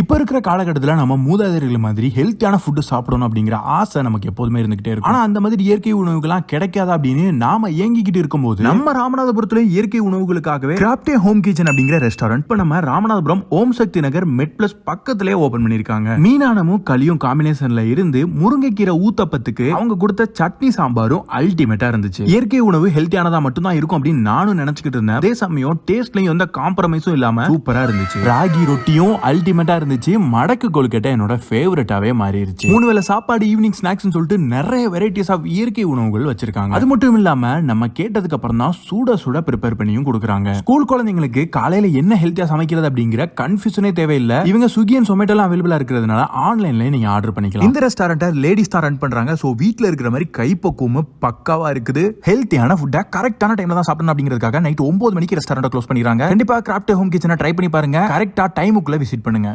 இப்போ இருக்கிற காலகட்டத்தில் நம்ம மூதாதையர்கள் மாதிரி ஹெல்த்தியான ஃபுட்டு சாப்பிடணும் அப்படிங்கிற ஆசை நமக்கு எப்போதுமே இருந்துகிட்டே இருக்கும். ஆனால் அந்த மாதிரி இயற்கை உணவுகள்லாம் கிடைக்காது அப்படின்னு நாம இயங்கிக்கிட்டு இருக்கும்போது நம்ம ராமநாதபுரத்துல இயற்கை உணவுகளுக்காகவே கிராப்டே ஹோம் கிச்சன் அப்படிங்கிற ரெஸ்டாரண்ட் இப்போ நம்ம ராமநாதபுரம் ஓம் சக்தி நகர் மெட் பிளஸ் பக்கத்திலே ஓபன் பண்ணியிருக்காங்க. மீனானமும் களியும் காம்பினேஷன்ல இருந்து முருங்கைக்கீரை ஊத்தப்பத்துக்கு அவங்க கொடுத்த சட்னி சாம்பாரும் அல்டிமேட்டா இருந்துச்சு. இயற்கை உணவு ஹெல்த்தியானதா மட்டும்தான் இருக்கும் அப்படின்னு நானும் நினைச்சுக்கிட்டு இருந்தேன். அதே சமயம் டேஸ்ட்லயும் எந்த காம்ப்ரமைஸும் இல்லாம சூப்பரா இருந்துச்சு. ராகி ரொட்டியும் அல்டிமேட்டா இருந்துச்சு. மடக்கு கொழுக்கட்டை என்னோட ஃபேவரட்டாவே மாறிடுச்சு மூணு வேளை சாப்பாடு ஈவினிங் ஸ்நாக்ஸ் சொல்லிட்டு நிறைய வெரைட்டிஸ் ஆஃப் இயற்கை உணவுகள் வச்சிருக்காங்க. அது மட்டும் இல்லாம நம்ம கேட்டதுக்கு அப்புறம் தான் சுட சுட ப்ரிப்பேர் பண்ணியும் கொடுக்குறாங்க. ஸ்கூல் குழந்தைங்களுக்கு காலையில என்ன ஹெல்த்தியா சமைக்கிறது அப்படிங்கிற கன்ஃபியூஷனே தேவையில்லை. இவங்க ஸ்விக்கி அண்ட் சொமேட்டோலாம் அவைலபிளா இருக்கிறதுனால ஆன்லைன்ல நீங்க ஆர்டர் பண்ணிக்கலாம். இந்த ரெஸ்டாரண்ட்டை லேடிஸ் தான் ரன் பண்றாங்க. சோ வீட்ல இருக்கிற மாதிரி கைப்பக்குவம் பக்காவா இருக்குது. ஹெல்த்தியான ஃபுட்டை கரெக்டான டைம்ல தான் சாப்பிடணும் அப்படிங்கிறதுக்காக நைட் ஒன்பது மணிக்கு ரெஸ்டாரண்ட் க்ளோஸ் பண்ணிடுறாங்க. கண்டிப்பா கிராஃப்ட் ஹோம் கிச்சனை ட்ரை பண்ணி பாருங்க. கரெக்டா டைமுக்குள்ள விசிட் பண்ணுங்க.